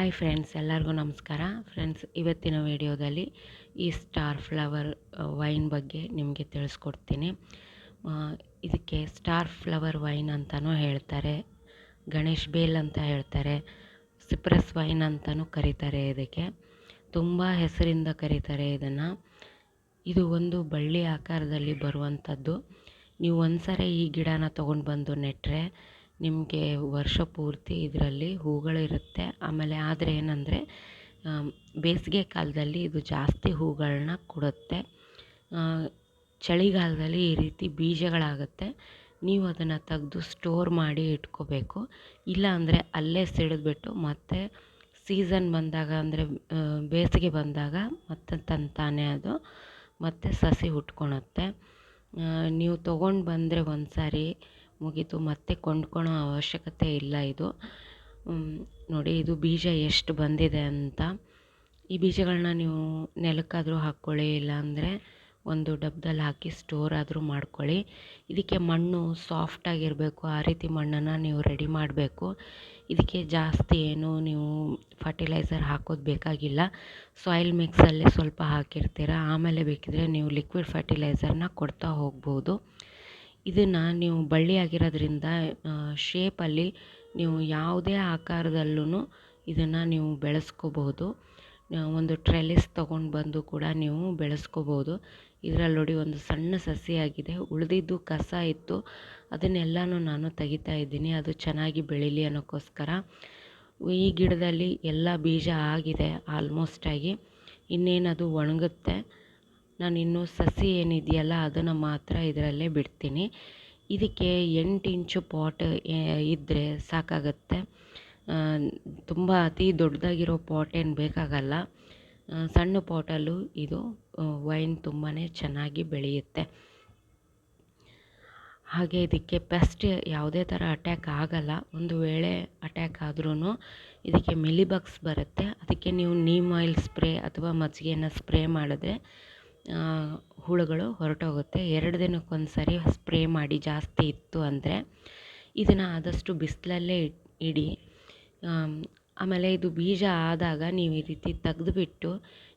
Hi friends ಎಲ್ಲರಿಗೂ ನಮಸ್ಕಾರ. Friends ಇವತ್ತಿನ ವಿಡಿಯೋದಲ್ಲಿ ಈ ಸ್ಟಾರ್ ಫ್ಲವರ್ ವೈನ್ ಬಗ್ಗೆ ನಿಮಗೆ ತಿಳಿಸ್ಕೊಡ್ತೀನಿ. ಇದಕ್ಕೆ ಸ್ಟಾರ್ ಫ್ಲವರ್ ವೈನ್ ಅಂತಲೂ ಹೇಳ್ತಾರೆ. ಗಣೇಶ್ ಬೇಲ್ ಅಂತ ಹೇಳ್ತಾರೆ. ಸಿಪ್ರಸ್ ವೈನ್ ಅಂತಲೂ ಕರೀತಾರೆ ಇದಕ್ಕೆ. ತುಂಬ ಹೆಸರಿಂದ ಕರೀತಾರೆ ಇದನ್ನು. ಇದು ಒಂದು ಬಳ್ಳಿ ಆಕಾರದಲ್ಲಿ ಬರುವಂಥದ್ದು ನೀವು ಒಂದ್ಸರಿ ಈ ಗಿಡನ ತೊಗೊಂಡು ಬಂದು ನೆಟ್ಟರೆ ನಿಮಗೆ ವರ್ಷ ಪೂರ್ತಿ ಇದರಲ್ಲಿ ಹೂಗಳಿರುತ್ತೆ. ಆಮೇಲೆ ಆದರೆ ಏನಂದರೆ ಬೇಸಿಗೆ ಕಾಲದಲ್ಲಿ ಇದು ಜಾಸ್ತಿ ಹೂಗಳನ್ನ ಕೊಡುತ್ತೆ. ಚಳಿಗಾಲದಲ್ಲಿ ಈ ರೀತಿ ಬೀಜಗಳಾಗುತ್ತೆ. ನೀವು ಅದನ್ನು ತೆಗೆದು ಸ್ಟೋರ್ ಮಾಡಿ ಇಟ್ಕೋಬೇಕು. ಇಲ್ಲ ಅಂದರೆ ಅಲ್ಲೇ ಸಿಡಿದ್ಬಿಟ್ಟು ಮತ್ತೆ ಸೀಸನ್ ಬಂದಾಗ ಅಂದರೆ ಬೇಸಿಗೆ ಬಂದಾಗ ಮತ್ತೆ ತಂತಾನೆ ಅದು, ಮತ್ತೆ ಸಸಿ ಹುಟ್ಕೊಳುತ್ತೆ ನೀವು ತೊಗೊಂಡು ಬಂದರೆ ಒಂದು ಸಾರಿ ಮುಗೀತು. ಮತ್ತೆ ಕೊಂಡ್ಕೊಳೋ ಅವಶ್ಯಕತೆ ಇಲ್ಲ ಇದು. ನೋಡಿ ಇದು ಬೀಜ ಎಷ್ಟು ಬಂದಿದೆ ಅಂತ. ಈ ಬೀಜಗಳನ್ನ ನೀವು ನೆಲಕ್ಕಾದರೂ ಹಾಕ್ಕೊಳ್ಳಿ, ಇಲ್ಲಾಂದರೆ ಒಂದು ಡಬ್ಬದಲ್ಲಿ ಹಾಕಿ ಸ್ಟೋರ್ ಆದರೂ ಮಾಡ್ಕೊಳ್ಳಿ. ಇದಕ್ಕೆ ಮಣ್ಣು ಸಾಫ್ಟಾಗಿರಬೇಕು ಆ ರೀತಿ ಮಣ್ಣನ್ನು ನೀವು ರೆಡಿ ಮಾಡಬೇಕು. ಇದಕ್ಕೆ ಜಾಸ್ತಿ ಏನು ನೀವು ಫರ್ಟಿಲೈಸರ್ ಹಾಕೋದು ಬೇಕಾಗಿಲ್ಲ. ಸಾಯಿಲ್ ಮಿಕ್ಸಲ್ಲೇ ಸ್ವಲ್ಪ ಹಾಕಿರ್ತೀರ. ಆಮೇಲೆ ಬೇಕಿದ್ರೆ ನೀವು ಲಿಕ್ವಿಡ್ ಫರ್ಟಿಲೈಸರ್ನ ಕೊಡ್ತಾ ಹೋಗ್ಬೋದು. ಇದನ್ನು ನೀವು ಬಳ್ಳಿ ಆಗಿರೋದ್ರಿಂದ ಶೇಪಲ್ಲಿ ನೀವು ಯಾವುದೇ ಆಕಾರದಲ್ಲೂ ಇದನ್ನು ನೀವು ಬೆಳೆಸ್ಕೋಬಹುದು. ಒಂದು ಟ್ರೆಲಿಸ್ ತೊಗೊಂಡು ಬಂದು ಕೂಡ ನೀವು ಬೆಳೆಸ್ಕೋಬೋದು ಇದರಲ್ಲಿ ನೋಡಿ ಒಂದು ಸಣ್ಣ ಸಸಿಯಾಗಿದೆ ಉಳಿದಿದ್ದು ಕಸ ಇತ್ತು, ಅದನ್ನೆಲ್ಲನೂ ನಾನು ತೆಗಿತಾ ಇದ್ದೀನಿ, ಅದು ಚೆನ್ನಾಗಿ ಬೆಳೀಲಿ ಅನ್ನೋಕ್ಕೋಸ್ಕರ. ಈ ಗಿಡದಲ್ಲಿ ಎಲ್ಲ ಬೀಜ ಆಗಿದೆ ಆಲ್ಮೋಸ್ಟಾಗಿ ಇನ್ನೇನದು ಒಣಗುತ್ತೆ ನಾನು ಇನ್ನೂ ಸಸಿ ಏನಿದೆಯಲ್ಲ, ಅದನ್ನು ಮಾತ್ರ ಇದರಲ್ಲೇ ಬಿಡ್ತೀನಿ. ಇದಕ್ಕೆ ಎಂಟು ಇಂಚು ಪಾಟ್ ಇದ್ದರೆ ಸಾಕಾಗತ್ತೆ. ತುಂಬ ಅತಿ ದೊಡ್ಡದಾಗಿರೋ ಪಾಟ್ ಏನು ಬೇಕಾಗಲ್ಲ. ಸಣ್ಣ ಪಾಟಲ್ಲೂ ಇದು ವೈನ್ ತುಂಬಾ ಚೆನ್ನಾಗಿ ಬೆಳೆಯುತ್ತೆ. ಹಾಗೆ ಇದಕ್ಕೆ ಪೆಸ್ಟ್ ಯಾವುದೇ ಥರ ಅಟ್ಯಾಕ್ ಆಗಲ್ಲ. ಒಂದು ವೇಳೆ ಅಟ್ಯಾಕ್ ಆದ್ರೂ ಇದಕ್ಕೆ ಮಿಲಿಬಗ್ಸ್ ಬರುತ್ತೆ. ಅದಕ್ಕೆ ನೀವು ನೀಮ್ ಆಯಿಲ್ ಸ್ಪ್ರೇ ಅಥವಾ ಮಜ್ಜಿಗೆನ ಸ್ಪ್ರೇ ಮಾಡಿದ್ರೆ ಹುಳುಗಳು ಹೊರಟೋಗುತ್ತೆ. ಎರಡು ದಿನಕ್ಕೊಂದು ಸರಿ ಸ್ಪ್ರೇ ಮಾಡಿ ಜಾಸ್ತಿ ಇತ್ತು ಅಂದರೆ ಇದನ್ನು ಆದಷ್ಟು ಬಿಸಿಲಲ್ಲೇ ಇಡಿ ಆಮೇಲೆ ಇದು ಬೀಜ ಆದಾಗ ನೀವು ಈ ರೀತಿ ತೆಗೆದುಬಿಟ್ಟು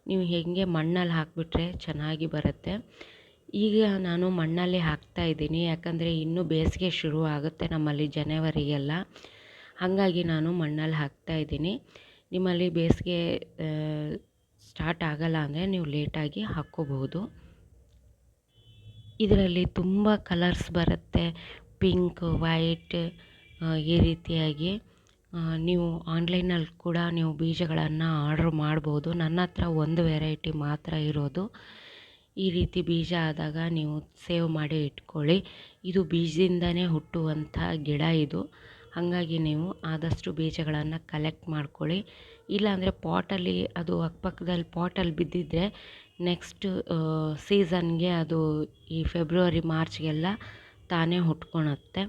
ನೀವು ಹೇಗೆ ಮಣ್ಣಲ್ಲಿ ಹಾಕಿಬಿಟ್ರೆ ಚೆನ್ನಾಗಿ ಬರುತ್ತೆ. ಈಗ ನಾನು ಮಣ್ಣಲ್ಲಿ ಹಾಕ್ತಾ ಇದ್ದೀನಿ. ಯಾಕಂದರೆ ಇನ್ನೂ ಬೇಸಿಗೆ ಶುರು ಆಗುತ್ತೆ ನಮ್ಮಲ್ಲಿ ಜನವರಿಗೆಲ್ಲ. ಹಾಗಾಗಿ ನಾನು ಮಣ್ಣಲ್ಲಿ ಹಾಕ್ತಾ ಇದ್ದೀನಿ. ನಿಮ್ಮಲ್ಲಿ ಬೇಸಿಗೆ ಸ್ಟಾರ್ಟ್ ಆಗಲ್ಲ ಅಂದರೆ ನೀವು ಲೇಟಾಗಿ ಹಾಕ್ಕೋಬಹುದು. ಇದರಲ್ಲಿ ತುಂಬ ಕಲರ್ಸ್ ಬರುತ್ತೆ. ಪಿಂಕ್ ವೈಟ್ ಈ ರೀತಿಯಾಗಿ. ನೀವು ಆನ್ಲೈನಲ್ಲಿ ಕೂಡ ನೀವು ಬೀಜಗಳನ್ನು ಆರ್ಡ್ರ್ ಮಾಡ್ಬೋದು. ನನ್ನ ಹತ್ರ ಒಂದು ವೆರೈಟಿ ಮಾತ್ರ ಇರೋದು. ಈ ರೀತಿ ಬೀಜ ಆದಾಗ ನೀವು ಸೇವ್ ಮಾಡಿ ಇಟ್ಕೊಳ್ಳಿ. ಇದು ಬೀಜದಿಂದನೇ ಹುಟ್ಟುವಂಥ ಗಿಡ ಇದು. ಹಾಗಾಗಿ ನೀವು ಆದಷ್ಟು ಬೀಜಗಳನ್ನು ಕಲೆಕ್ಟ್ ಮಾಡ್ಕೊಳ್ಳಿ. ಇಲ್ಲಾಂದರೆ ಪಾಟಲ್ಲಿ ಅದು ಅಕ್ಕಪಕ್ಕದಲ್ಲಿ ಪಾಟಲ್ಲಿ ಬಿದ್ದಿದ್ದರೆ ನೆಕ್ಸ್ಟ್ ಸೀಸನ್ಗೆ ಅದು ಈ ಫೆಬ್ರವರಿ ಮಾರ್ಚ್ಗೆಲ್ಲ ತಾನೇ ಹುಟ್ಕೊಳತ್ತೆ.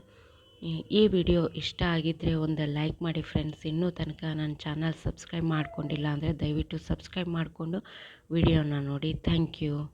ಈ- ವಿಡಿಯೋ ಇಷ್ಟ ಆಗಿದ್ದರೆ ಒಂದು ಲೈಕ್ ಮಾಡಿ ಫ್ರೆಂಡ್ಸ್ ಇನ್ನೂ ತನಕ ನನ್ನ ಚಾನಲ್ ಸಬ್ಸ್ಕ್ರೈಬ್ ಮಾಡ್ಕೊಂಡಿಲ್ಲ ಅಂದರೆ ದಯವಿಟ್ಟು ಸಬ್ಸ್ಕ್ರೈಬ್ ಮಾಡಿಕೊಂಡು ವಿಡಿಯೋನ ನೋಡಿ. Thank you